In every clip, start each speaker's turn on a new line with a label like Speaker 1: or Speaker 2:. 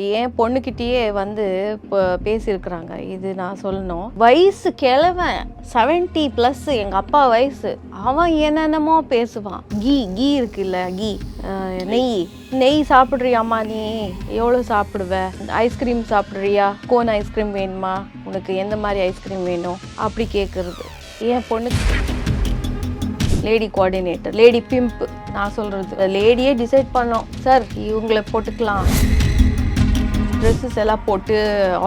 Speaker 1: என் பொண்ணுக்கிட்டேயே வந்து இப்போ பேசியிருக்கிறாங்க. இது நான் சொல்லணும். வயசு கிழவன் செவன்ட்டி ப்ளஸ் எங்கள் அப்பா வயசு. அவன் என்னென்னமோ பேசுவான். கீ கீ இருக்குல்ல கீ. நெய். நெய் சாப்பிட்றியாம்மா நீ? எவ்வளோ சாப்பிடுவ? ஐஸ்கிரீம் சாப்பிட்றியா? கோன் ஐஸ்கிரீம் வேணுமா? உனக்கு எந்த மாதிரி ஐஸ்கிரீம் வேணும்? அப்படி கேட்குறது என் பொண்ணுக்கு லேடி கோஆர்டினேட்டர் லேடி பிம்ப் நான் சொல்கிறது லேடியே டிசைட் பண்ணோம். சார் இவங்களை போட்டுக்கலாம். ட்ரெஸ்ஸஸ் எல்லாம் போட்டு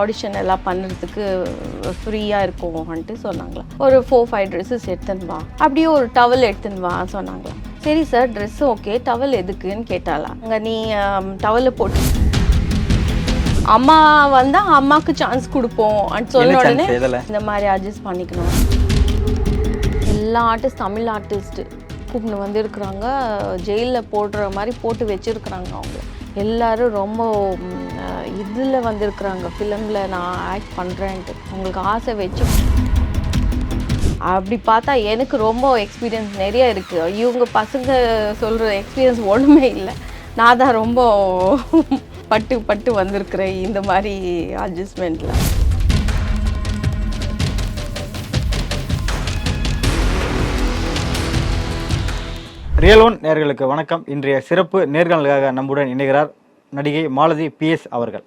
Speaker 1: ஆடிஷன் எல்லாம் பண்ணுறதுக்கு ஃப்ரீயாக இருக்கும்ன்ட்டு சொன்னாங்களா. ஒரு ஃபோர் ஃபைவ் ட்ரெஸ்ஸஸ் எடுத்துன்னு வா. அப்படியே ஒரு டவல் எடுத்துன்னு வா சொன்னாங்களா. சரி சார் ட்ரெஸ் ஓகே டவல் எதுக்குன்னு கேட்டாலாம் அங்கே நீ டவலை போட்டு. அம்மா வந்தால் அம்மாவுக்கு சான்ஸ் கொடுப்போம். சொன்ன உடனே? இந்த மாதிரி அட்ஜஸ்ட் பண்ணிக்கணும். எல்லா ஆர்டிஸ்ட் தமிழ் ஆர்டிஸ்ட்டு கூப்பிட்டு வந்திருக்கிறாங்க ஜெயிலில் போடுற மாதிரி போட்டு வச்சுருக்குறாங்க அவங்க. எல்லோரும் ரொம்ப இதில் வந்திருக்கிறாங்க. ஃபிலிமில் நான் ஆக்ட் பண்ணுறேன்ட்டு உங்களுக்கு ஆசை வச்சு அப்படி பார்த்தா எனக்கு ரொம்ப எக்ஸ்பீரியன்ஸ் நிறைய இருக்குது இவங்க பசங்க சொல்கிற எக்ஸ்பீரியன்ஸ் ஒன்றுமே இல்லை. நான் தான் ரொம்ப பட்டு பட்டு வந்திருக்கிறேன் இந்த மாதிரி அட்ஜஸ்ட்மெண்ட்டில்
Speaker 2: ரியல் ஒன் நேர்களுக்கு வணக்கம். இன்றைய சிறப்பு நேர்காணலுக்காக நம்முடன் இணைகிறார் நடிகை மாலதி பிஎஸ் அவர்கள்.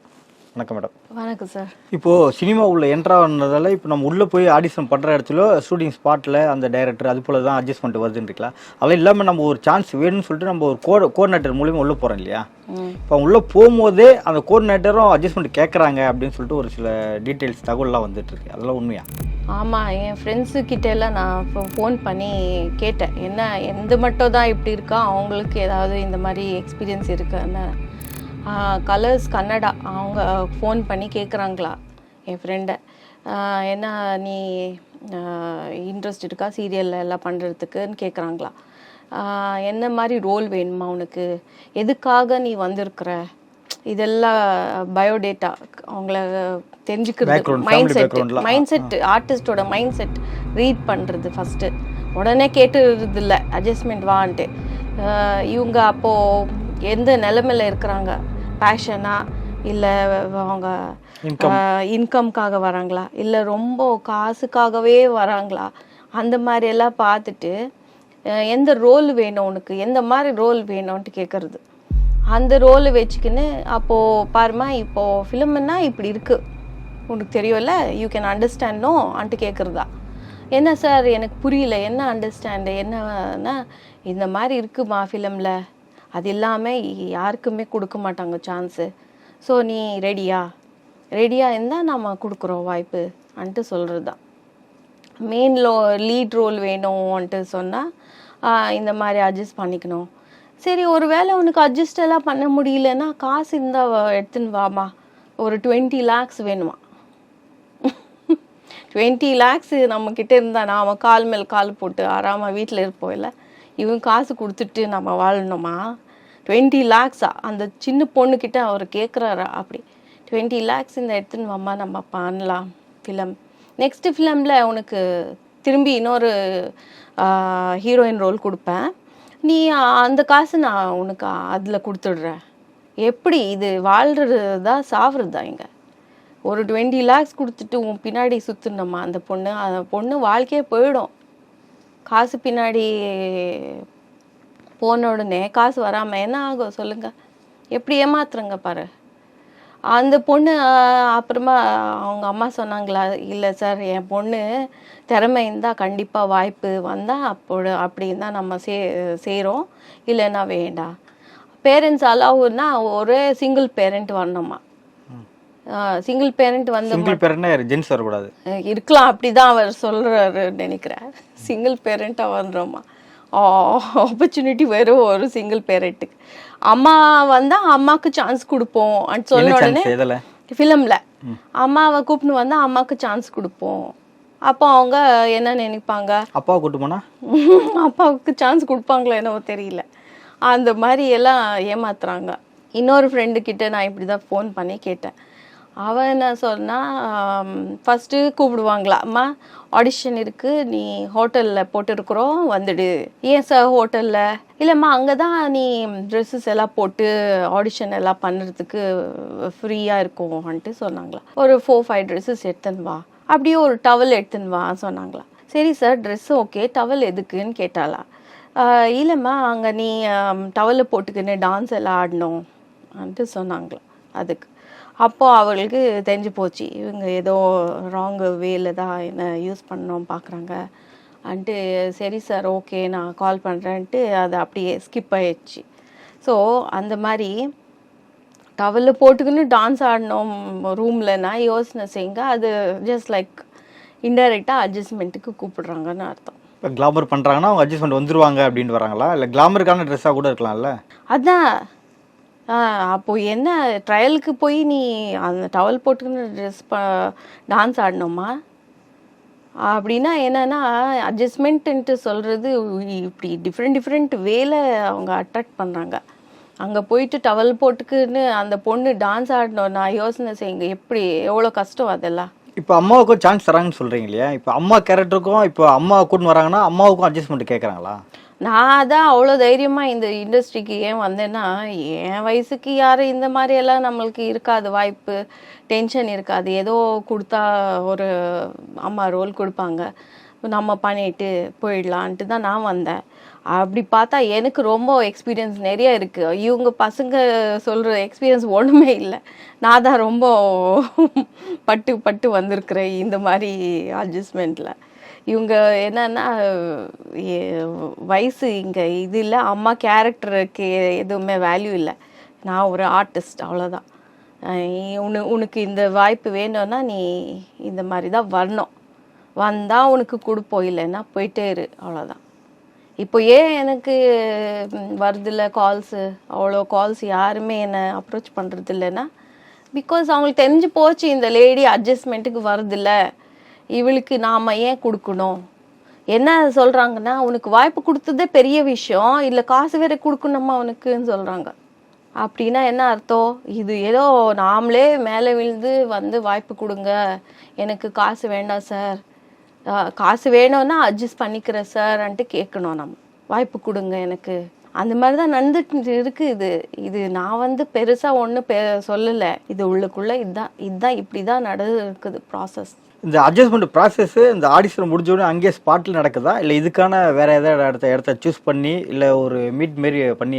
Speaker 2: வணக்கம் மேடம்
Speaker 1: வணக்கம் சார்
Speaker 2: இப்போ சினிமா உள்ள என்ட்ரா ஆனதால இப்போ நம்ம உள்ள போய் ஆடிஷன் பண்ற இடத்துல ஷூட்டிங் ஸ்பாட்ல அந்த டைரக்டர் அது போல தான் அட்ஜஸ்ட்மெண்ட் வருதுன்னு இருக்கலாம் அதெல்லாம் இல்லாம நம்ம ஒரு சான்ஸ் வேணும்னு சொல்லிட்டு நம்ம ஒரு கோ கோஆர்டினேட்டர் மூலியமா உள்ள போறோம் இல்லையா? இப்போ உள்ள போகும்போதே அந்த கோஆர்டினேட்டரும் அட்ஜஸ்ட்மெண்ட் கேட்குறாங்க அப்படின்னு சொல்லிட்டு ஒரு சில டீட்டெயில்ஸ் தகவல்லாம் வந்துட்டு இருக்கு. அதெல்லாம் உண்மையா?
Speaker 1: ஆமாம் என் ஃப்ரெண்ட்ஸு கிட்ட எல்லாம் நான் இப்போ ஃபோன் பண்ணி கேட்டேன். என்ன எந்த மட்டும் தான் இப்படி இருக்கா? அவங்களுக்கு ஏதாவது இந்த மாதிரி எக்ஸ்பீரியன்ஸ் இருக்கான்னு கலர்ஸ் கன்னடா. அவங்க ஃபோன் பண்ணி கேட்குறாங்களா என் ஃப்ரெண்டை என்ன நீ இன்ட்ரெஸ்ட் இருக்கா? சீரியலில் எல்லாம் பண்ணுறதுக்குன்னு கேட்குறாங்களா என்ன மாதிரி ரோல் வேணுமா உனக்கு? எதுக்காக நீ வந்திருக்கிற? இதெல்லாம் பயோடேட்டா அவங்கள தெரிஞ்சுக்கிறது மைண்ட் செட். மைண்ட் செட் ஆர்டிஸ்டோட மைண்ட் செட் ரீட் பண்ணுறது ஃபஸ்ட்டு உடனே கேட்டுறது இல்லை அட்ஜஸ்ட்மெண்ட் வான்ட்டு இவங்க அப்போது எந்த நிலமையில இருக்கிறாங்க? பேஷனா இல்லை அவங்க. இன்கம்காக வராங்களா? இல்லை ரொம்ப காசுக்காகவே வராங்களா? அந்த மாதிரி எல்லாம் பார்த்துட்டு எந்த ரோல் வேணும் உனக்கு? எந்த மாதிரி ரோல் வேணும்ன்ட்டு கேட்குறது அந்த ரோலை வச்சுக்கின்னு அப்போது பாருமா இப்போது ஃபிலிம்னா இப்படி இருக்குது உனக்கு தெரியும்ல? யூ கேன் அண்டர்ஸ்டாண்டோ அன்ட்டு கேட்குறதா என்ன சார்? எனக்கு புரியல. என்ன அண்டர்ஸ்டாண்டு என்னன்னா இந்த மாதிரி இருக்குமா ஃபிலிமில் அது இல்லாமல் யாருக்குமே கொடுக்க மாட்டாங்க சான்ஸு ஸோ நீ ரெடியா ரெடியாக இருந்தால் நம்ம கொடுக்குறோம் வாய்ப்பு அன்ட்டு சொல்கிறது தான் மெயின் லோ லீட் ரோல் வேணும்ன்ட்டு சொன்னால் இந்த மாதிரி அட்ஜஸ்ட் பண்ணிக்கணும். சரி ஒரு வேளை உனக்கு அட்ஜஸ்ட் எல்லாம் பண்ண முடியலன்னா காசு இருந்தால் எடுத்துன்னு வாமா. ஒரு டுவெண்ட்டி லேக்ஸ் வேணுமா? டுவெண்ட்டி லேக்ஸ் நம்மக்கிட்ட இருந்தால் நாம் கால் மேல் கால் போட்டு ஆறாமல் வீட்டில் இருப்போம் இல்லை இவன் காசு கொடுத்துட்டு நம்ம வாழணுமா? டுவெண்ட்டி லேக்ஸா? அந்த சின்ன பொண்ணுக்கிட்ட அவர் கேட்குறாரா அப்படி. டுவெண்ட்டி லேக்ஸ் இந்த எடுத்துன்னு வாம்மா நம்ம பண்ணலாம். ஃபிலம் நெக்ஸ்ட் ஃபிலிமில் உனக்கு திரும்பி இன்னொரு ஹீரோயின் ரோல் கொடுப்பேன். நீ அந்த காசு நான் உனக்கு அதில் கொடுத்துடுறேன். எப்படி இது வாழ்கிறதா சாவுறதா இங்கே? ஒரு டுவெண்ட்டி லேக்ஸ் கொடுத்துட்டு உன் பின்னாடி சுற்றுனம்மா அந்த பொண்ணு? அந்த பொண்ணு வாழ்க்கையே போயிடும். காசு பின்னாடி போன உடனே காசு வராமல் என்ன ஆகும்? சொல்லுங்கள் எப்படி ஏமாத்துறங்க பாரு. அந்த பொண்ணு அப்புறமா அவங்க அம்மா சொன்னாங்களா இல்லை சார் என் பொண்ணு திறமை இருந்தால் கண்டிப்பாக வாய்ப்பு வந்தால் அப்போ அப்படின்னு தான் நம்ம சே செய்கிறோம் இல்லைன்னா வேண்டாம். பேரண்ட்ஸ் அலாவுன்னா ஒரே சிங்கிள் பேரண்ட் வரணுமா? சிங்கிள் பேரண்ட் வந்து
Speaker 2: சிங்கிள் பேரண்ட்னா ஜென்ஸ் வரக்கூடாது.
Speaker 1: இருக்கலாம் அப்படிதான் அவர் சொல்றாரு நினைக்கிறேன். சிங்கிள் பேரண்டாக வந்துடும்மா ஆப்பர்ச்சுனிட்டி வெறும் ஒரு சிங்கிள் பேரண்ட்டுக்கு அம்மா வந்தா அம்மாவுக்கு சான்ஸ் கொடுப்போம். சொன்ன உடனே ஃபிலிமில் அம்மாவை கூப்பிட்டு வந்தா அம்மாவுக்கு சான்ஸ் கொடுப்போம். அப்போ அவங்க என்ன நினைப்பாங்க?
Speaker 2: அப்பாவை கூட்டு போனா?
Speaker 1: அப்பாவுக்கு சான்ஸ் கொடுப்பாங்களோ என்னவோ தெரியல. அந்த மாதிரி எல்லாம் ஏமாத்துறாங்க. இன்னொரு ஃப்ரெண்டு கிட்ட நான் இப்படி தான் ஃபோன் பண்ணி கேட்டேன். அவன் என்ன சொன்னால் ஃபஸ்ட்டு கூப்பிடுவாங்களா அம்மா ஆடிஷன் இருக்குது நீ ஹோட்டலில் போட்டுருக்குறோம் வந்துடு. ஏன் சார் ஹோட்டலில்? இல்லைம்மா அங்கே தான் நீ ட்ரெஸ்ஸஸ் எல்லாம் போட்டு ஆடிஷன் எல்லாம் பண்ணுறதுக்கு ஃப்ரீயாக இருக்கும்ன்ட்டு சொன்னாங்களா. ஒரு ஃபோர் ஃபைவ் ட்ரெஸ்ஸஸ் எடுத்துன்னு வா. அப்படியே ஒரு டவல் எடுத்துன்னு வா சொன்னாங்களா. சரி சார் ட்ரெஸ் ஓகே டவல் எதுக்குன்னு கேட்டாளா. இல்லைம்மா அங்கே நீ டவலை போட்டுக்கின்னு டான்ஸ் எல்லாம் ஆடணும் சொன்னாங்களா அதுக்கு. அப்போ அவங்களுக்கு தெரிஞ்சு போச்சு இவங்க ஏதோ ராங் வேல தான் என்ன யூஸ் பண்ணோம் பார்க்குறாங்க அன்ட்டு சரி சார் ஓகே நான் கால் பண்ணுறேன்ட்டு அது அப்படியே ஸ்கிப் ஆயிடுச்சு. ஸோ அந்த மாதிரி டவலில் போட்டுக்கின்னு டான்ஸ் ஆடணும் ரூம்லனா யோசனை செய்யுங்க அது ஜஸ்ட் லைக் இன்டைரக்டாக அட்ஜஸ்ட்மெண்ட்டுக்கு கூப்பிடுறாங்கன்னு அர்த்தம்.
Speaker 2: இப்போ கிளாமர் பண்ணுறாங்கன்னா அவங்க அட்ஜஸ்ட்மெண்ட் வந்துருவாங்க அப்படின்னு வராங்களா? இல்லை கிளாமருக்கான ட்ரெஸ்ஸாக கூட இருக்கலாம்ல?
Speaker 1: அதான் அப்போ என்ன ட்ரையலுக்கு போய் நீ அந்த டவல் போட்டுக்கின்னு ட்ரெஸ் ப டான்ஸ் ஆடணுமா? அப்படின்னா என்னன்னா அட்ஜஸ்ட்மெண்ட்டுன்ட்டு சொல்கிறது இப்படி டிஃப்ரெண்ட் டிஃப்ரெண்ட் வேல அவங்க அட்ராக்ட் பண்ணுறாங்க அங்கே போயிட்டு டவல் போட்டுக்குன்னு அந்த பொண்ணு டான்ஸ் ஆடணும். நான் யோசனை செய்யுங்க எப்படி எவ்வளோ கஷ்டம் அதெல்லாம்?
Speaker 2: இப்போ அம்மாவுக்கும் சான்ஸ் தராங்கன்னு சொல்கிறீங்க இல்லையா? இப்போ அம்மா கேரக்டருக்கும் இப்போ அம்மா கூட்டு வராங்கன்னா அம்மாவுக்கும் அட்ஜஸ்ட்மெண்ட் கேட்குறாங்களா
Speaker 1: நான் தான் அவ்வளோ தைரியமாக இந்த இண்டஸ்ட்ரிக்கு ஏன் வந்தேன்னா என் வயசுக்கு யாரும் இந்த மாதிரியெல்லாம் நம்மளுக்கு இருக்காது வாய்ப்பு டென்ஷன் இருக்காது. ஏதோ கொடுத்தா ஒரு அம்மா ரோல் கொடுப்பாங்க. நம்ம பண்ணிட்டு போயிடலான்ட்டு தான் நான் வந்தேன். அப்படி பார்த்தா எனக்கு ரொம்ப எக்ஸ்பீரியன்ஸ் நிறைய இருக்குது இவங்க பசங்க சொல்கிற எக்ஸ்பீரியன்ஸ் ஒன்றுமே இல்லை. நான் தான் ரொம்ப பட்டு பட்டு வந்திருக்கிறேன் இந்த மாதிரி அட்ஜஸ்ட்மெண்ட்டில் இவங்க என்னன்னா வயசு இங்கே இது இல்லை. அம்மா கேரக்டருக்கு எதுவுமே வேல்யூ இல்லை. நான் ஒரு ஆர்டிஸ்ட் அவ்வளோதான் உனு உனக்கு இந்த வாய்ப்பு வேணும்னா நீ இந்த மாதிரி தான் வரணும். வந்தால் உனக்கு கொடுப்போம் இல்லைன்னா போயிட்டே இரு. அவ்வளோதான் இப்போ ஏன் எனக்கு வருதில்ல கால்ஸு அவ்வளோ கால்ஸ் யாருமே என்னை அப்ரோச் பண்ணுறது இல்லைன்னா பிகாஸ் அவங்களுக்கு தெரிஞ்சு போச்சு இந்த லேடி அட்ஜஸ்ட்மெண்ட்டுக்கு வருதில்லை இவளுக்கு நாம் ஏன் கொடுக்கணும்? என்ன சொல்கிறாங்கன்னா உனக்கு வாய்ப்பு கொடுத்ததே பெரிய விஷயம். இல்லை காசு வேற கொடுக்கணுமா உனக்குன்னு சொல்கிறாங்க அப்படின்னா என்ன அர்த்தம்? இது ஏதோ நாமளே மேலே விழுந்து வந்து வாய்ப்பு கொடுங்க. எனக்கு காசு வேண்டாம் சார் காசு வேணும்னா அட்ஜஸ்ட் பண்ணிக்கிறேன் சார்ன்ட்டு கேட்கணும் நம்ம. வாய்ப்பு கொடுங்க எனக்கு. அந்த மாதிரி தான் நடந்துட்டு இருக்கு இது. இது நான் வந்து பெருசாக ஒன்றும் பெ சொல்லலை. இது உள்ளுக்குள்ளே இதுதான் இதுதான் இப்படி தான் நடக்குது ப்ராசஸ்
Speaker 2: இந்த அட்ஜஸ்ட்மெண்ட் ப்ராசஸ்ஸு இந்த ஆடிஷன் முடிஞ்சோடனே அங்கேயே ஸ்பாட்டில் நடக்குதா? இல்லை இதுக்கான வேறு ஏதாவது இடத்த இடத்த சூஸ் பண்ணி இல்லை ஒரு மீட் மாரி பண்ணி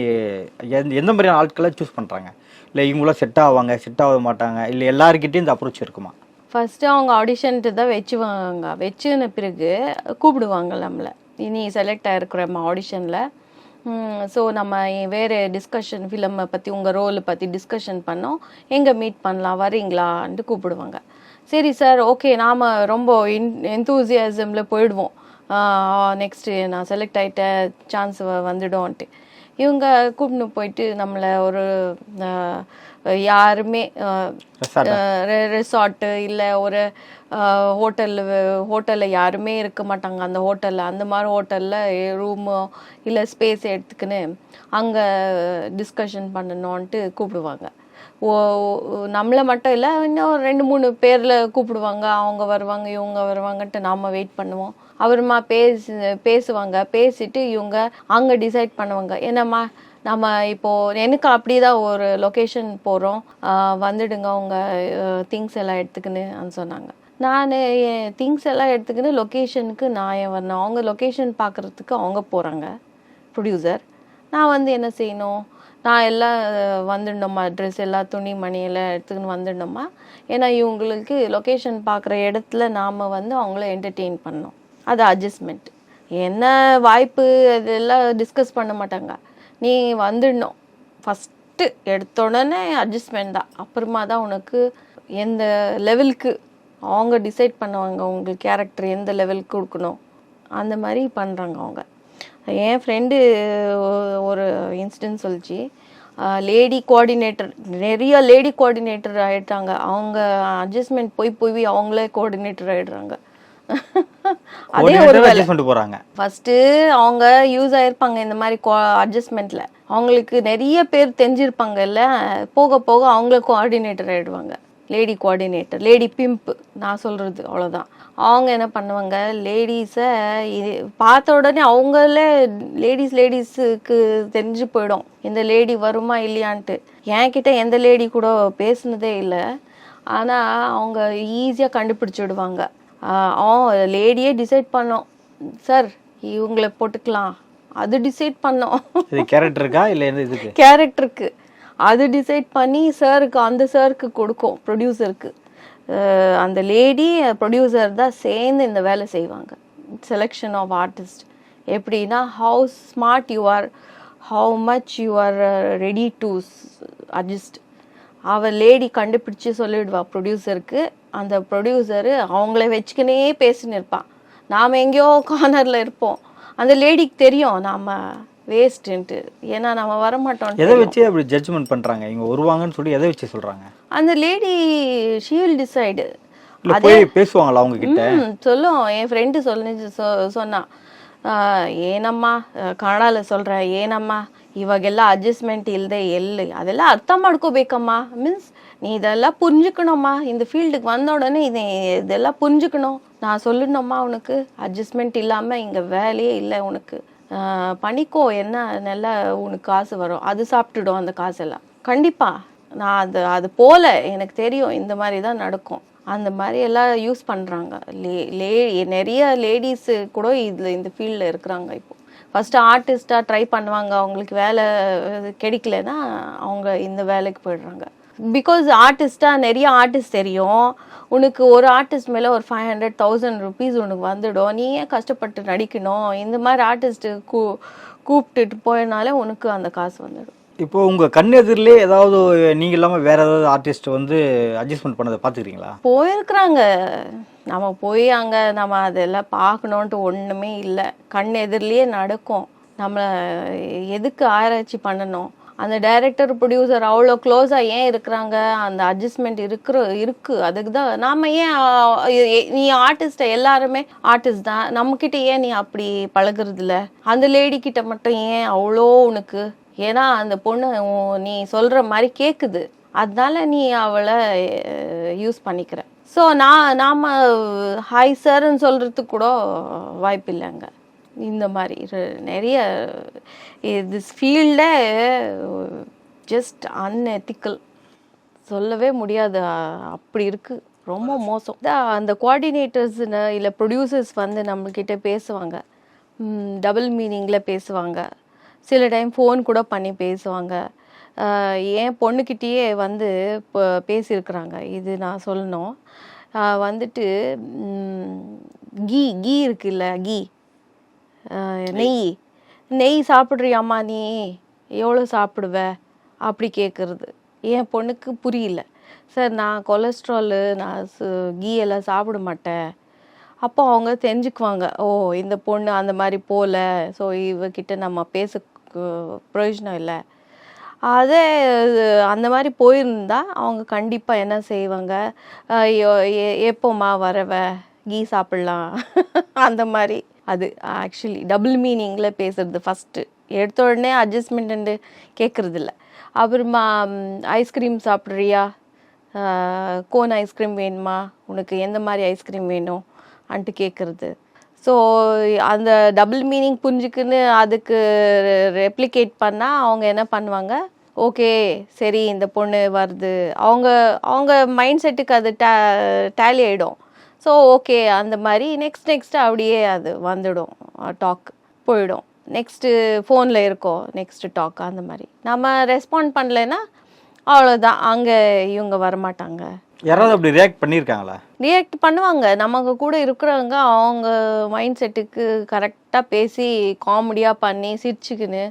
Speaker 2: எந்த எந்த மாதிரியான ஆட்களை சூஸ் பண்ணுறாங்க இல்லை இவங்களாம் செட் ஆவாங்க செட் ஆக மாட்டாங்க இல்லை எல்லாருக்கிட்டையும் இந்த அப்ரோச் இருக்குமா?
Speaker 1: ஃபஸ்ட்டு அவங்க ஆடிஷன்ட்டு தான் வச்சுவாங்க. வச்சுன பிறகு கூப்பிடுவாங்க நம்மளை. இனி செலக்ட் ஆகிருக்கிறம்மா ஆடிஷனில் ஸோ நம்ம வேறு டிஸ்கஷன் ஃபிலிமை பற்றி உங்கள் ரோலை பற்றி டிஸ்கஷன் பண்ணோம். எங்கே மீட் பண்ணலாம் வரீங்களான்ட்டு கூப்பிடுவாங்க. சரி சார் ஓகே நாம் ரொம்ப இன் எந்தூசியாசமில் போயிடுவோம். நெக்ஸ்ட்டு நான் செலக்ட் ஆகிட்டேன் சான்ஸ் வந்துடும்ன்ட்டு. இவங்க கூப்பிட்டு போயிட்டு நம்மளை ஒரு யாருமே ரெசார்ட்டு இல்லை ஒரு ஹோட்டலில் ஹோட்டலில் யாருமே இருக்க மாட்டாங்க. அந்த ஹோட்டலில் அந்த மாதிரி ஹோட்டலில் ரூமோ இல்லை ஸ்பேஸ் எடுத்துக்கின்னு அங்கே டிஸ்கஷன் பண்ணணுன்ட்டு கூப்பிடுவாங்க நம்மளை மட்டும் இல்லை இன்னும் ஒரு ரெண்டு மூணு பேரில் கூப்பிடுவாங்க. அவங்க வருவாங்க இவங்க வருவாங்கன்ட்டு நாம் வெயிட் பண்ணுவோம். அவருமா பேசு பேசுவாங்க. பேசிட்டு இவங்க அங்கே டிசைட் பண்ணுவாங்க. என்னம்மா நம்ம இப்போது எனக்கு அப்படி தான் ஒரு லொக்கேஷன் போகிறோம் வந்துடுங்க உங்கள் திங்ஸ் எல்லாம் எடுத்துக்கின்னு சொன்னாங்க. நான் என் திங்ஸ் எல்லாம் எடுத்துக்கின்னு லொக்கேஷனுக்கு நான் ஏன் வரணும்? அவங்க லொக்கேஷன் பார்க்குறதுக்கு அவங்க போகிறாங்க ப்ரொடியூசர் நான் வந்து என்ன செய்யணும்? நான் எல்லாம் அஹ், வந்துடணுமா ட்ரெஸ் எல்லாம் துணி மணியெல்லாம் எடுத்துக்கின்னு வந்துடணுமா ஏன்னா இவங்களுக்கு லொக்கேஷன் பார்க்குற இடத்துல நாம் வந்து அவங்கள என்டர்டெயின் பண்ணோம் அது அட்ஜஸ்ட்மெண்ட் என்ன வாய்ப்பு இதெல்லாம் டிஸ்கஸ் பண்ண மாட்டாங்க. நீ வந்துடணும் ஃபஸ்ட்டு எடுத்த உடனே அட்ஜஸ்ட்மெண்ட் தான். அப்புறமா தான் உனக்கு எந்த லெவலுக்கு அவங்க டிசைட் பண்ணுவாங்க உங்களுக்கு கேரக்டர் எந்த லெவலுக்கு கொடுக்கணும். அந்த மாதிரி பண்ணுறாங்க அவங்க. என் ஃப்ரெண்டு ஒரு இன்சிடென்ட் சொல்லிச்சு. லேடி கோஆர்டினேட்டர் நிறைய லேடி கோஆர்டினேட்டர் ஆயிட்டாங்க. அவங்க அட்ஜஸ்ட்மெண்ட் போய் போய் அவங்களே கோஆர்டினேட்டர் ஆயிடுறாங்க. அதே ஒரு வேலை
Speaker 2: போகிறாங்க
Speaker 1: ஃபஸ்ட்டு அவங்க யூஸ் ஆயிருப்பாங்க இந்த மாதிரி அட்ஜஸ்ட்மெண்ட்டில் அவங்களுக்கு நிறைய பேர் தெரிஞ்சிருப்பாங்கல்ல. போக போக அவங்களே கோஆர்டினேட்டர் ஆயிடுவாங்க. லேடி கோஆர்டினேட்டர் லேடி பிம்ப் நான் சொல்கிறது அவ்வளோதான் அவங்க என்ன பண்ணுவாங்க? லேடிஸை இது பார்த்த உடனே அவங்களே லேடிஸ் லேடிஸுக்கு தெரிஞ்சு போயிடும். இந்த லேடி வருமா இல்லையான்ட்டு. என்கிட்ட எந்த லேடி கூட பேசுனதே இல்லை. ஆனால் அவங்க ஈஸியாக கண்டுபிடிச்சிடுவாங்க அவன் லேடியே டிசைட் பண்ணோம். சார் இவங்களை போட்டுக்கலாம். அது டிசைட் பண்ணோம்.
Speaker 2: கேரக்டருக்கா இல்லை இதுக்கு
Speaker 1: கேரக்டருக்கு அது டிசைட் பண்ணி சாருக்கு அந்த சாருக்கு கொடுக்கும் ப்ரொடியூசருக்கு அந்த லேடி ப்ரொடியூசர் தான் சேர்ந்து இந்த வேலை செய்வாங்க. செலெக்ஷன் ஆஃப் ஆர்டிஸ்ட் எப்படின்னா how smart you are how much you are ready to adjust அவள் லேடி கண்டுபிடிச்சு சொல்லிவிடுவா ப்ரொடியூசருக்கு அந்த ப்ரொடியூசரு அவங்கள வச்சுக்கினே பேசின்னு இருப்பான் நாம் எங்கேயோ கார்னரில் இருப்போம். அந்த லேடிக்கு தெரியும் நாம் வேஸ்ட்டுன்ட்டு ஏன்னா நம்ம வரமாட்டோம்
Speaker 2: எதை வச்சு அப்படி ஜட்ஜ்மெண்ட் பண்றாங்க இவங்க வருவாங்கன்னு சொல்லி எதை வச்சு சொல்றாங்க
Speaker 1: அந்த லேடி ஷீல் டிசைடு
Speaker 2: இல்ல போய் பேசுவாங்களா அவங்க கிட்ட
Speaker 1: ம் சொல்லும் என் ஃப்ரெண்டு சொல்லி சொ சொன்னான் "ಆ, ಏನಮ್ಮ ಕನ್ನಡಲ್ಲಿ சொல்ற ಏನಮ್ಮ ಇವಾಗೆಲ್ಲ ಅಡ್ಜಸ್ಟ್ಮೆಂಟ್ ಇಲ್ಲದೆ ಎಲ್ಲಿ ಅದೆಲ್ಲ ಅರ್ಥ ಮಾಡ್ಕೋಬೇಕಮ್ಮ ಮೀನ್ಸ್ நீ இதெல்லாம் புரிஞ்சுக்கணும்மா இந்த ஃபீல்டுக்கு வந்த உடனே இது இதெல்லாம் புரிஞ்சுக்கணும் நான் சொல்லணும்மா உனக்கு அட்ஜஸ்ட்மெண்ட் இல்லாமல் இங்கே வேலையே இல்லை உனக்கு ஆஹ் பண்ணிக்கோ என்ன நல்லா உனக்கு காசு வரும். அது சாப்பிட்டுடும் அந்த காசெல்லாம். கண்டிப்பாக நான் அது அது போல எனக்கு தெரியும். இந்த மாதிரி தான் நடக்கும். அந்த மாதிரி எல்லாம் யூஸ் பண்ணுறாங்க லே லே நிறைய லேடிஸு கூட இதில் இந்த ஃபீல்டில் இருக்கிறாங்க இப்போ. ஃபஸ்ட்டு ஆர்டிஸ்ட்டாக ட்ரை பண்ணுவாங்க. அவங்களுக்கு வேலை கிடைக்கலன்னா அவங்க இந்த வேலைக்கு போயிடுறாங்க. பிகாஸ் ஆர்டிஸ்ட்டாக நிறைய ஆர்டிஸ்ட் தெரியும். உனக்கு ஒரு ஆர்டிஸ்ட் மேலே ஒரு ஃபைவ் ஹண்ட்ரட் தௌசண்ட் ருபீஸ் உனக்கு வந்துடும். நீ ஏன் கஷ்டப்பட்டு நடிக்கணும்? இந்த மாதிரி ஆர்டிஸ்ட்டு கூ கூப்பிட்டுட்டு போயனாலே உனக்கு அந்த காசு வந்துடும்.
Speaker 2: இப்போ உங்க கண் எதிரிலே ஏதாவது நீங்க இல்லாம வேற ஏதாவது ஆர்டிஸ்ட் வந்து அட்ஜஸ்ட்மெண்ட் பண்ணதை பாத்துக்கிறீங்களா
Speaker 1: போயிருக்கிறாங்க. நம்ம போய் அங்கே நம்ம அதெல்லாம் பார்க்கணுன்ட்டு ஒன்றுமே இல்லை. கண் எதிரிலேயே நடக்கும். நம்ம எதுக்கு ஆராய்ச்சி பண்ணணும்? அந்த டைரக்டர் ப்ரொடியூசர் அவ்வளோ க்ளோஸாக ஏன் இருக்கிறாங்க? அந்த அட்ஜஸ்ட்மெண்ட் இருக்கிற இருக்குது அதுக்கு தான் நாம் ஏன் நீ ஆர்டிஸ்ட்டை எல்லாருமே ஆர்டிஸ்ட் தான். நம்மக்கிட்ட ஏன் நீ அப்படி பழகுறதில்ல? அந்த லேடி கிட்ட மட்டும் ஏன் அவ்வளோ உனக்கு? ஏன்னா அந்த பொண்ணு நீ சொல்கிற மாதிரி கேட்குது அதனால நீ அவளை யூஸ் பண்ணிக்கிற. ஸோ நான் நாம் ஹாய் சார்ன்னு சொல்கிறதுக்கு கூட வாய்ப்பு இல்லைங்க இந்த மாதிரி நிறைய திஸ் ஃபீல்டே ஜஸ்ட் அன்எத்திக்கல் சொல்லவே முடியாது. அப்படி இருக்குது ரொம்ப மோசம். தான் அந்த கோஆர்டினேட்டர்ஸ்னு இல்லை ப்ரொடியூசர்ஸ் வந்து நம்மக்கிட்ட பேசுவாங்க. டபுள் மீனிங்கில் பேசுவாங்க. சில டைம் ஃபோன் கூட பண்ணி பேசுவாங்க. ஏன் என் பொண்ணுக்கிட்டேயே வந்து இப்போ பேசியிருக்கிறாங்க. இது நான் சொல்லணும். வந்துட்டு கீ கீ இருக்குல்ல கீ. நெய். நெய். சாப்பிட்றியாம்மா நீ? எவ்வளோ சாப்பிடுவ? அப்படி கேட்குறது என் பொண்ணுக்கு புரியல. சார் நான் கொலஸ்ட்ராலு நான் கீ எல்லாம் சாப்பிட மாட்டேன். அப்போ அவங்க தெரிஞ்சுக்குவாங்க. ஓ இந்த பொண்ணு அந்த மாதிரி போகல ஸோ இவகிட்ட நம்ம பேச பிரயோஜனம் இல்லை. அதே அந்த மாதிரி போயிருந்தா அவங்க கண்டிப்பாக என்ன செய்வாங்க? எப்போம்மா வரவ? கீ சாப்பிட்லாம். அந்த மாதிரி. அது ஆக்சுவலி டபுள் மீனிங்கில் பேசுறது ஃபஸ்ட்டு எடுத்த உடனே அட்ஜஸ்ட்மெண்ட்டு கேட்குறது இல்லை அப்புறமா ஐஸ்கிரீம் சாப்பிட்றியா? கோன் ஐஸ்கிரீம் வேணுமா? உனக்கு எந்த மாதிரி ஐஸ்கிரீம் வேணும்? அன்ட்டு கேட்குறது ஸோ அந்த டபுள் மீனிங் புரிஞ்சுக்குன்னு அதுக்கு ரெப்ளிகேட் பண்ணால் அவங்க என்ன பண்ணுவாங்க? ஓகே சரி இந்த பொண்ணு வருது. அவங்க அவங்க மைண்ட் செட்டுக்கு அது டே டேலி ஆகிடும் ஸோ ஓகே அந்த மாதிரி நெக்ஸ்ட் நெக்ஸ்ட் அப்படியே அது வந்துடும். டாக் போயிடும். நெக்ஸ்ட்டு ஃபோனில் இருக்கோம் நெக்ஸ்ட் டாக் அந்த மாதிரி. நம்ம ரெஸ்பாண்ட் பண்ணலைன்னா அவ்வளோதான் அங்கே இவங்க வரமாட்டாங்க.
Speaker 2: யாராவது அப்படி ரியாக்ட் பண்ணியிருக்காங்களா?
Speaker 1: ரியாக்ட் பண்ணுவாங்க. நமக்கு கூட இருக்கிறவங்க அவங்க மைண்ட் செட்டுக்கு கரெக்டாக பேசி காமெடியாக பண்ணி சிரிச்சுக்கின்னு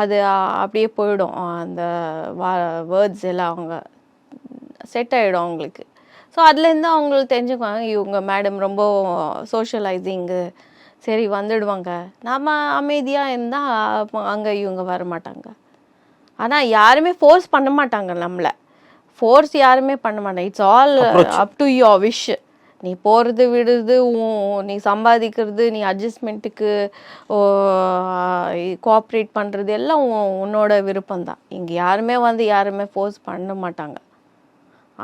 Speaker 1: அது அப்படியே போயிடும். அந்த வேர்ட்ஸ் எல்லாம் அவங்க செட் ஆகிடும் அவங்களுக்கு. ஸோ அதுலேருந்து அவங்களுக்கு தெரிஞ்சுக்குவாங்க இவங்க மேடம் ரொம்ப சோஷியலைசிங்கு சரி வந்துடுவாங்க. நம்ம அமைதியாக இருந்தால் அங்கே இவங்க வர மாட்டாங்க. ஆனால் யாருமே ஃபோர்ஸ் பண்ண மாட்டாங்க நம்மளை. ஃபோர்ஸ் யாருமே பண்ண மாட்டாங்க. It's all up to your wish நீ போகிறது விடுறது நீ சம்பாதிக்கிறது நீ அட்ஜஸ்ட்மெண்ட்டுக்கு கோஆப்ரேட் பண்ணுறது எல்லாம் உன் உன்னோட விருப்பம்தான். இங்கே யாருமே வந்து யாருமே ஃபோர்ஸ் பண்ண மாட்டாங்க.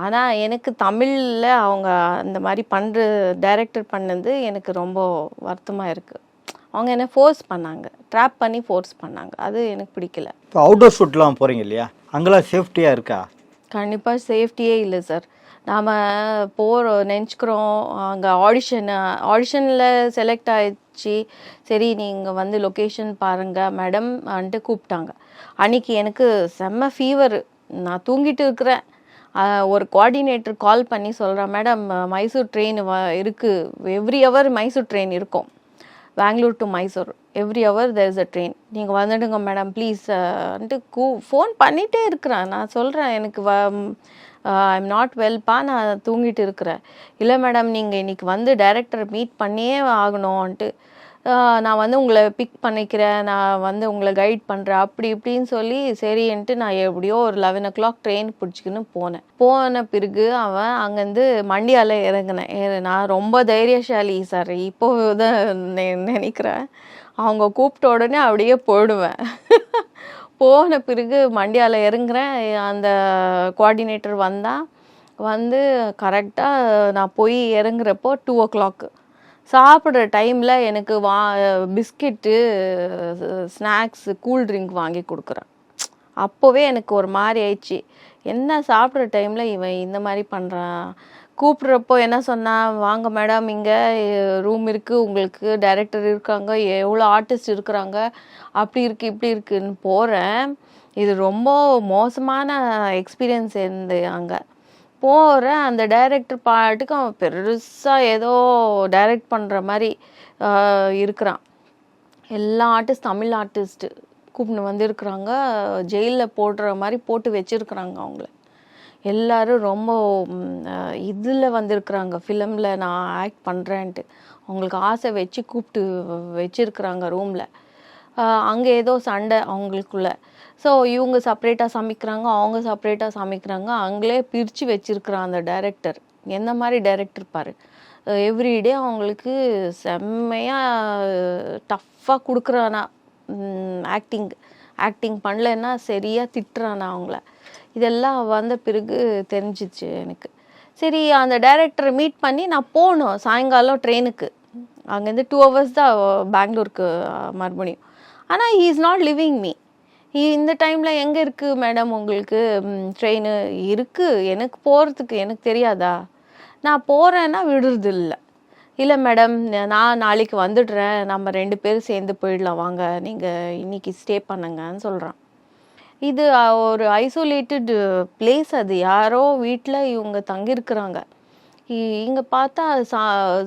Speaker 1: ஆனால் எனக்கு தமிழில் அவங்க அந்த மாதிரி பண்ணுற டைரக்டர் பண்ணது எனக்கு ரொம்ப வருத்தமாக இருக்குது அவங்க என்ன ஃபோர்ஸ் பண்ணாங்க. ட்ராப் பண்ணி ஃபோர்ஸ் பண்ணாங்க. அது எனக்கு பிடிக்கல.
Speaker 2: இப்போ அவுட்டோர் ஷூட்லாம் போகிறீங்க இல்லையா? அங்கெல்லாம் சேஃப்டியாக இருக்கா?
Speaker 1: கண்டிப்பாக சேஃப்டியே இல்லை சார் நாம் போகிறோம் நினச்சிக்கிறோம். அங்கே ஆடிஷன் ஆடிஷனில் செலக்ட் ஆயிடுச்சு. சரி நீங்கள் வந்து லொக்கேஷன் பாருங்கள் மேடம் வந்துட்டு கூப்பிட்டாங்க. அன்னைக்கு எனக்கு செம்ம ஃபீவர் நான் தூங்கிட்டு இருக்கிறேன். ஒரு கோஆர்டினேட்டர் கால் பண்ணி சொல்கிறேன் மேடம் மைசூர் ட்ரெயின் வ இருக்குது எவ்ரி ஹவர் மைசூர் ட்ரெயின் இருக்கும். Bangalore to Mysore every hour there is a train நீங்கள் வந்துடுங்க மேடம் ப்ளீஸ் வந்துட்டு கூ ஃபோன் பண்ணிகிட்டே இருக்கிறேன். நான் சொல்கிறேன் எனக்கு வ ஐம் நாட் வெல்ப்பா நான் தூங்கிட்டு இருக்கிறேன். இல்லை மேடம் நீங்கள் இன்னைக்கு வந்து டைரக்டரை மீட் பண்ணியே ஆகணும்ன்ட்டு நான் வந்து உங்களை பிக் பண்ணிக்கிறேன். நான் வந்து உங்களை கைட் பண்ணுறேன் அப்படி இப்படின்னு சொல்லி சரின்ட்டு நான் எப்படியோ ஒரு லெவன் ஓ கிளாக் ட்ரெயின் பிடிச்சிக்கின்னு போனேன். போன பிறகு அவன் அங்கேருந்து மண்டியால் இறங்கினேன். நான் ரொம்ப தைரியசாலி சார் இப்போ தான் நெ- நினைக்கிறேன். அவங்க கூப்பிட்ட உடனே அப்படியே போயிடுவேன். போன பிறகு மண்டியால் இறங்குறேன். அந்த கோஆர்டினேட்டர் வந்தான். வந்து கரெக்டாக நான் போய் இறங்குறப்போ டூ ஓ கிளாக்கு சாப்பிட்ற டைமில் எனக்கு வா பிஸ்கெட்டு ஸ்நாக்ஸு கூல் ட்ரிங்க் வாங்கி கொடுக்குறேன். அப்போவே எனக்கு ஒரு மாதிரி ஆயிடுச்சு. என்ன சாப்பிட்ற டைமில் இவன் இந்த மாதிரி பண்ணுறான் கூப்பிட்றப்போ என்ன சொன்னால் வாங்க மேடம் இங்கே ரூம் இருக்குது உங்களுக்கு டைரக்டர் இருக்காங்க. எவ்வளோ ஆர்டிஸ்ட் இருக்கிறாங்க? அப்படி இருக்குது இப்படி இருக்குன்னு போகிறேன் இது ரொம்ப மோசமான எக்ஸ்பீரியன்ஸ் இருந்து அங்கே. போகிறேன் அந்த டைரக்டர் பாட்டுக்கு அவன் பெருசாக ஏதோ டைரக்ட் பண்ணுற மாதிரி இருக்கிறான். எல்லா ஆர்டிஸ்ட் தமிழ் ஆர்டிஸ்ட்டு கூப்பிட்டு வந்திருக்கிறாங்க. ஜெயிலில் போடுற மாதிரி போட்டு வச்சுருக்குறாங்க அவங்கள. எல்லாரும் ரொம்ப இதில் வந்திருக்கிறாங்க. ஃபிலிமில் நான் ஆக்ட் பண்ணுறேன்ட்டு அவங்களுக்கு ஆசை வச்சு கூப்பிட்டு வச்சுருக்குறாங்க ரூமில் அங்கே ஏதோ சண்டை அவங்களுக்குள்ள. ஸோ இவங்க செப்பரேட்டாக சமைக்கிறாங்க அவங்க செப்பரேட்டாக சமைக்கிறாங்க அவங்களே பிரித்து வச்சுருக்குறான் அந்த டைரக்டர் எந்த மாதிரி டைரக்டர் பாரு. எவ்ரிடே அவங்களுக்கு செம்மையாக டஃப்பாக கொடுக்குறானா. ஆக்டிங் ஆக்டிங் பண்ணலைன்னா சரியாக திட்டுறானா அவங்கள. இதெல்லாம் வந்த பிறகு தெரிஞ்சிச்சு எனக்கு. சரி அந்த டைரக்டரை மீட் பண்ணி நான் போகணும் சாயங்காலம் ட்ரெயினுக்கு அங்கேருந்து டூ ஹவர்ஸ் தான் பெங்களூருக்கு மறுபடியும். ஆனால் he is not living me இந்த டைமில் எங்கே இருக்குது மேடம் உங்களுக்கு? ட்ரெயின் இருக்குது எனக்கு போகிறதுக்கு எனக்கு தெரியாதா? நான் போகிறேன்னா விடுறது இல்லை இல்லை மேடம் நான் நாளைக்கு வந்துடுறேன். நம்ம ரெண்டு பேரும் சேர்ந்து போயிடலாம். வாங்க நீங்கள் இன்றைக்கி ஸ்டே பண்ணுங்கன்னு சொல்கிறான் இது ஒரு ஐசோலேட்டட் பிளேஸ் அது. யாரோ வீட்டில் இவங்க தங்கியிருக்கிறாங்க. இங்கே பார்த்தா சா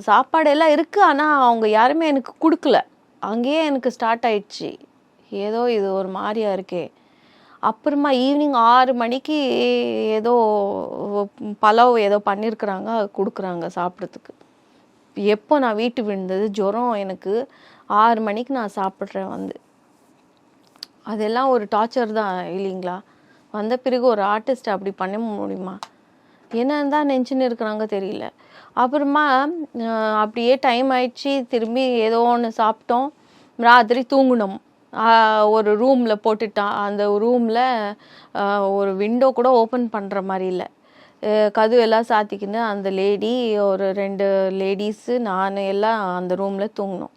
Speaker 1: சாப்பாடெல்லாம் இருக்குது ஆனால் அவங்க யாருமே எனக்கு கொடுக்கல. அங்கேயே எனக்கு ஸ்டார்ட் ஆயிடுச்சு. ஏதோ இது ஒரு மாதிரியா இருக்கே. அப்புறமா ஈவினிங் ஆறு மணிக்கு ஏதோ பலாவ் ஏதோ பண்ணியிருக்கிறாங்க கொடுக்குறாங்க சாப்பிட்றதுக்கு. எப்போ நான் வீட்டு விழுந்தது? ஜுரம் எனக்கு. ஆறு மணிக்கு நான் சாப்பிட்றேன் வந்து. அதெல்லாம் ஒரு டார்ச்சர் தான் இல்லைங்களா? வந்த பிறகு ஒரு ஆர்டிஸ்ட் அப்படி பண்ண முடியுமா? என்னன்னு தான் நெஞ்சுன்னு இருக்கிறாங்க தெரியல. அப்புறமா அப்படியே டைம் ஆயிடுச்சு. திரும்பி ஏதோ ஒன்று சாப்பிட்டோம். ராத்திரி தூங்கினோம். ஒரு ரூமில் போட்டுட்டான் அந்த ரூமில் ஒரு விண்டோ கூட ஓப்பன் பண்ணுற மாதிரி இல்லை. கதவு எல்லாம் சாத்திக்கின்னு அந்த லேடி ஒரு ரெண்டு லேடிஸு நான் எல்லாம் அந்த ரூமில் தூங்கினோம்.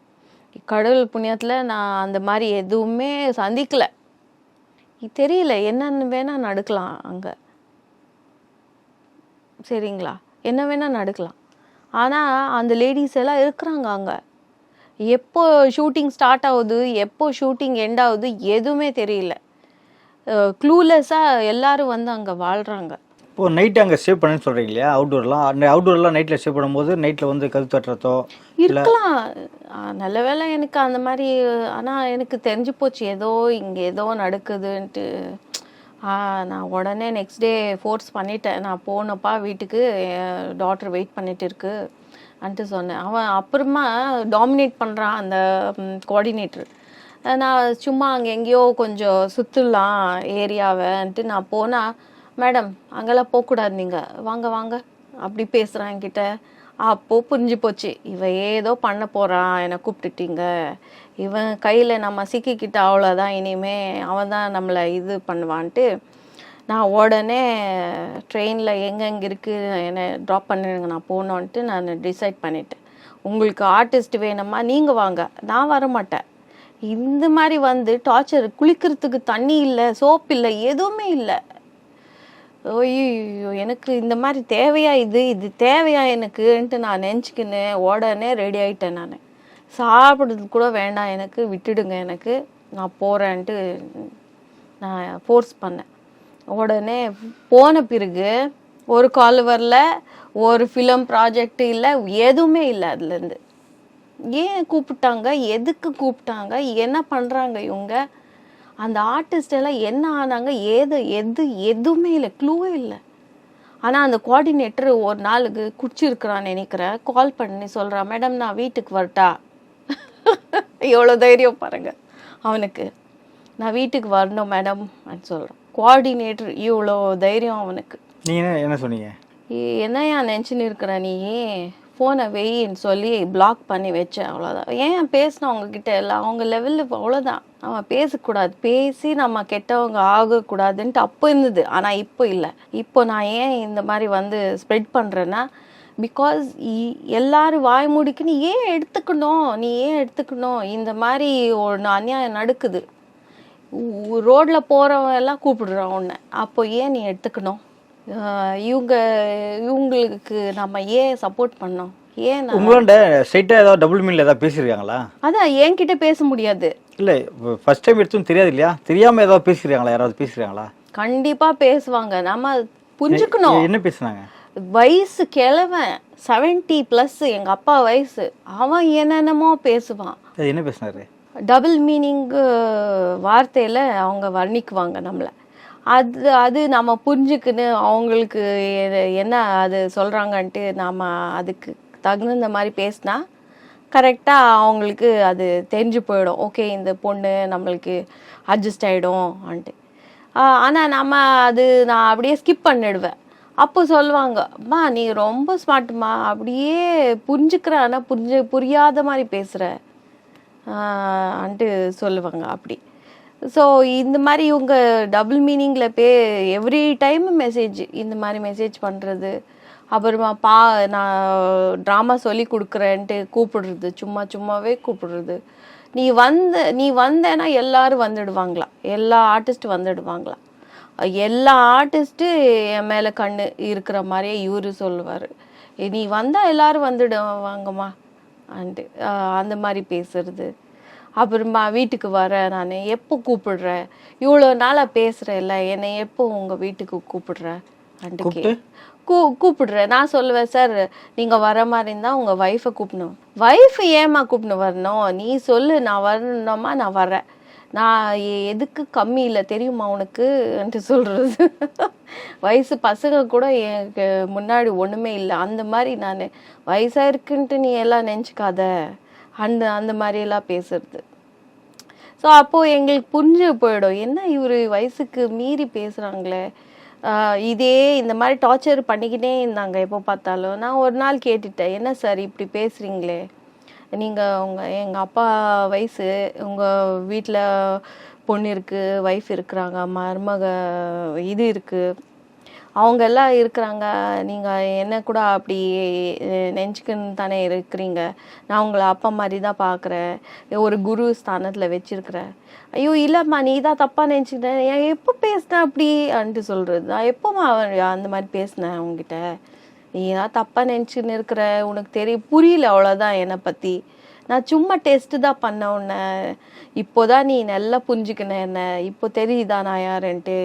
Speaker 1: கடவுள் புண்ணியத்தில் நான் அந்த மாதிரி எதுவுமே சந்திக்கலை. தெரியல என்னென்னு வேணால் நடக்கலாம் அங்கே. சரிங்களா? என்ன வேணா நடக்கலாம். ஆனால் அந்த லேடிஸ் எல்லாம் இருக்கிறாங்க அங்கே. எப்போ ஷூட்டிங் ஸ்டார்ட் ஆகுது எப்போ ஷூட்டிங் எண்ட் ஆகுது எதுவுமே தெரியல. க்ளூலெஸ்ஸாக எல்லாரும் வந்து அங்கே வாழ்கிறாங்க
Speaker 2: இப்போ நைட் அங்கே ஸ்டே பண்ணுன்னு சொல்கிறீங்க இல்லையா? அவுட்டோர்லாம் அந்த அவுட்டோர்லாம் நைட்டில் ஸ்டே பண்ணும்போது நைட்டில் வந்து கது தட்டுறதோ
Speaker 1: இருக்கலாம். நல்ல வேளை எனக்கு அந்த மாதிரி ஆனால் எனக்கு தெரிஞ்சு போச்சு. ஏதோ இங்கே ஏதோ நடக்குதுன்ட்டு. நான் உடனே நெக்ஸ்ட் டே ஃபோர்ஸ் பண்ணிட்டேன். நான் போனப்பா வீட்டுக்கு டாக்டர் வெயிட் பண்ணிட்டு இருக்கு அன்ட்டு சொன்னேன். அவன் அப்புறமா டாமினேட் பண்ணுறான் அந்த கோஆர்டினேட்டர் நான் சும்மா அங்கே எங்கேயோ கொஞ்சம் சுற்றுலாம் ஏரியாவைன்ட்டு நான் போனால் மேடம் அங்கெல்லாம் போகக்கூடாது நீங்கள் வாங்க வாங்க. அப்படி பேசுகிறான் என்கிட்ட. அப்போ புரிஞ்சு போச்சு. இவன் ஏதோ பண்ண போகிறான் என்னை கூப்பிட்டுட்டீங்க. இவன் கையில் நம்ம சிக்கிக்கிட்ட அவ்வளோதான் இனிமே அவன் தான் நம்மளை இது பண்ணுவான்ட்டு நான் உடனே ட்ரெயினில் எங்கெங்கே இருக்குது என்னை ட்ராப் பண்ணிடுங்க நான் போகணுன்ட்டு நான் டிசைட் பண்ணிட்டேன். உங்களுக்கு ஆர்டிஸ்ட் வேணுமா நீங்கள் வாங்க நான் வர மாட்டேன் இந்த மாதிரி வந்து டார்ச்சர் குளிக்கிறதுக்கு தண்ணி இல்லை சோப் இல்லை எதுவுமே இல்லை. ஐயோ எனக்கு இந்த மாதிரி தேவையா இது இது தேவையா எனக்குன்ட்டு நான் நினச்சிக்கின்னு உடனே ரெடி ஆயிட்டேன் நான். சாப்பிடுறது கூட வேண்டாம் எனக்கு விட்டுடுங்க எனக்கு நான் போகிறேன்ட்டு நான் ஃபோர்ஸ் பண்ணேன். உடனே போன பிறகு ஒரு கால் வரல ஒரு ஃபிலிம் ப்ராஜெக்ட் இல்லை எதுவுமே இல்லை அதுலேருந்து. ஏன் கூப்பிட்டாங்க? எதுக்கு கூப்பிட்டாங்க? என்ன பண்ணுறாங்க இவங்க? அந்த ஆர்டிஸ்ட் எல்லாம் என்ன ஆனாங்க? ஏது எது எதுவுமே இல்லை க்ளூவே இல்லை. ஆனால் அந்த கோஆர்டினேட்டர் ஒரு நாளுக்கு குடிச்சிருக்கிறான்னு நினைக்கிறேன். கால் பண்ணி சொல்கிறான் மேடம் நான் வீட்டுக்கு வரட்டா? எவ்வளோ தைரியம் பாருங்க. அவனுக்கு நான் வீட்டுக்கு வரணும் மேடம் அப்படின்னு சொல்கிறான் கோஆர்டினேட்டர் இவ்வளோ தைரியம் அவனுக்கு.
Speaker 2: நீங்கள் என்ன என்ன சொன்னீங்க?
Speaker 1: ஏய், என்னய்யா நினச்சின்னு இருக்கிற நீ? ஃபோனை வெயின்னு சொல்லி பிளாக் பண்ணி வச்சேன் அவ்வளோதான் ஏன் பேசின அவங்கக்கிட்ட எல்லாம் அவங்க லெவலில் அவ்வளோதான் அவன் பேசக்கூடாது. பேசி நம்ம கெட்டவங்க ஆகக்கூடாதுன்ட்டு அப்போ இருந்தது. ஆனால் இப்போ இல்லை. இப்போ நான் ஏன் இந்த மாதிரி வந்து ஸ்ப்ரெட் பண்ணுறேன்னா பிகாஸ் எல்லாரும் வாய் மூடிக்குன்னு ஏன் எடுத்துக்கணும்? நீ ஏன் எடுத்துக்கணும்? இந்த மாதிரி ஒரு அநியாயம் நடக்குது. ரோட்டில் போகிறவன் எல்லாம் கூப்பிடுறான் உன்னை. அப்போ ஏன் நீ எடுத்துக்கணும்? இவங்க இவங்களுக்கு நம்ம ஏன் சப்போர்ட் பண்ணோம் ஏன்
Speaker 2: உங்களோட ஸ்ட்ரைட்டாக ஏதாவது டபுள் மீனில் ஏதாவது பேசியிருக்காங்களா
Speaker 1: அதான் என்கிட்ட பேச முடியாது.
Speaker 2: இல்லை ஃபர்ஸ்ட் டைம் எடுத்தும் தெரியாது இல்லையா? தெரியாமல் ஏதாவது பேசியிருக்காங்களா யாராவது பேசியிருக்காங்களா
Speaker 1: கண்டிப்பா பேசுவாங்க. நம்ம புரிஞ்சுக்கணும்.
Speaker 2: என்ன பேசுனாங்க?
Speaker 1: வயசு கிழவன் செவன்ட்டி ப்ளஸ் எங்க அப்பா வயசு அவன் என்னென்னமோ பேசுவான்.
Speaker 2: அது என்ன பேசினாரு?
Speaker 1: டபுள் மீனிங் வார்த்தையில அவங்க வர்ணிக்குவாங்க நம்மளை. அது அது நம்ம புரிஞ்சுக்கின்னு அவங்களுக்கு என்ன அது சொல்றாங்கன்ட்டு நாம அதுக்கு தகுந்த மாதிரி பேசினா கரெக்டாக அவங்களுக்கு அது தெரிஞ்சு போயிடும். ஓகே இந்த பொண்ணு நம்மளுக்கு அட்ஜஸ்ட் ஆகிடும் ஆன்ட்டு. ஆனால் நம்ம அது நான் அப்படியே ஸ்கிப் பண்ணிடுவேன். அப்போ சொல்லுவாங்க அம்மா நீ ரொம்ப ஸ்மார்ட்மா அப்படியே புரிஞ்சுக்கிற ஆனால் புரிஞ்சு புரியாத மாதிரி பேசுகிற அன்ட்டு சொல்லுவாங்க அப்படி. ஸோ இந்த மாதிரி இவங்க டபுள் மீனிங்கில் பே எவ்ரி டைம் மெசேஜ் இந்த மாதிரி மெசேஜ் பண்ணுறது அப்புறமா பா நான் ட்ராமா சொல்லி கொடுக்குறேன்ட்டு கூப்பிடுறது. சும்மா சும்மாவே கூப்பிடுறது. நீ வந்த நீ வந்தேன்னா எல்லாரும் வந்துடுவாங்களா? எல்லா ஆர்டிஸ்ட் வந்துடுவாங்களா? எல்லா ஆர்டிஸ்ட்டு என் மேலே கண்ணு இருக்கிற மாதிரியே இவரு சொல்லுவார். நீ வந்தால் எல்லாரும் வந்துடுவாங்கம்மா அண்டு அந்த மாதிரி பேசுறது. அப்புறமா வீட்டுக்கு வர நான் எப்போ கூப்பிடுறேன் இவ்வளோ நாளாக பேசுகிறேன்ல என்னை எப்போ உங்கள் வீட்டுக்கு கூப்பிடுற? அண்டு கே கூ கூப்பிடுறேன் நான் சொல்லுவேன் சார் நீங்கள் வர மாதிரி இருந்தால் உங்கள் ஒய்ஃபை கூப்பிடணும். ஒய்ஃப் ஏம்மா கூப்பிடணும் வரணும்? நீ சொல்லு நான் வரணுமா நான் வரேன். நான் எதுக்கு கம்மி இல்லை தெரியுமா உனக்குன்ட்டு சொல்கிறது வயசு பசங்க கூட எனக்கு முன்னாடி ஒன்றுமே இல்லை. அந்த மாதிரி நான் வயசாக இருக்குன்ட்டு நீ எல்லாம் நினச்சிக்காத. அந்த அந்த மாதிரியெல்லாம் பேசுறது. ஸோ அப்போது எங்களுக்கு புரிஞ்சு போயிடும். என்ன இவர் வயசுக்கு மீறி பேசுகிறாங்களே இதே இந்த மாதிரி டார்ச்சர் பண்ணிக்கிட்டே இருந்தாங்க எப்போ பார்த்தாலும். நான் ஒரு நாள் கேட்டுட்டேன். என்ன சார் இப்படி பேசுகிறீங்களே நீங்கள் உங்கள் எங்கள் அப்பா வயசு உங்கள் வீட்டில் பொண்ணு இருக்குது ஒய்ஃப் இருக்கிறாங்க மருமக இது இருக்குது அவங்க எல்லாம் இருக்கிறாங்க. நீங்கள் என்ன கூட அப்படி நெஞ்சுக்குன்னு தானே இருக்கிறீங்க. நான் உங்களை அப்பா மாதிரி தான் பார்க்குறேன் ஒரு குரு ஸ்தானத்தில் வச்சுருக்கிறேன். ஐயோ இல்லைம்மா நீ தான் தப்பாக நினச்சிக்கிட்டேன் எப்போ பேசினேன் அப்படி? அன்ட்டு சொல்கிறது தான். எப்போம்மா அந்த மாதிரி பேசினேன் அவங்ககிட்ட நீ தான் தப்பாக நினச்சின்னு இருக்கிற உனக்கு தெரிய புரியல அவ்வளோதான் என்னை பற்றி நான் சும்மா டெஸ்ட்டு தான் பண்ண உன்னை. இப்போதான் நீ நல்லா புரிஞ்சுக்கின என்ன. இப்போ தெரியுதா நான் யாருன்ட்டு.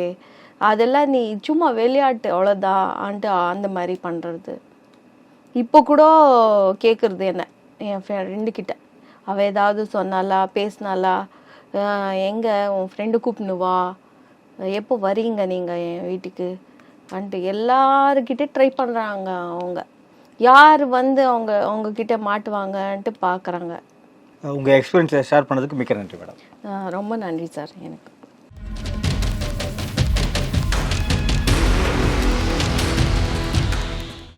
Speaker 1: அதெல்லாம் நீ சும்மா விளையாட்டு அவ்வளோதான் ஆன்ட்டு அந்த மாதிரி பண்ணுறது இப்போ கூட கேட்குறது என்ன? என் ஃப்ரெண்டு கிட்ட. அவள் ஏதாவது சொன்னாலா பேசினாலா எங்கே? உன் ஃப்ரெண்டு கூப்பிடுவா எப்போ வரீங்க நீங்கள் என் வீட்டுக்கு? வந்துட்டு எல்லாருக்கிட்டே ட்ரை பண்ணுறாங்க அவங்க. யார் வந்து அவங்க அவங்க கிட்ட மாட்டுவாங்கன்ட்டு பார்க்குறாங்க
Speaker 2: உங்கள் எக்ஸ்பீரியன்ஸை ஷேர் பண்ணதுக்கு மிக்க நன்றி மேடம்
Speaker 1: ரொம்ப நன்றி சார் எனக்கு.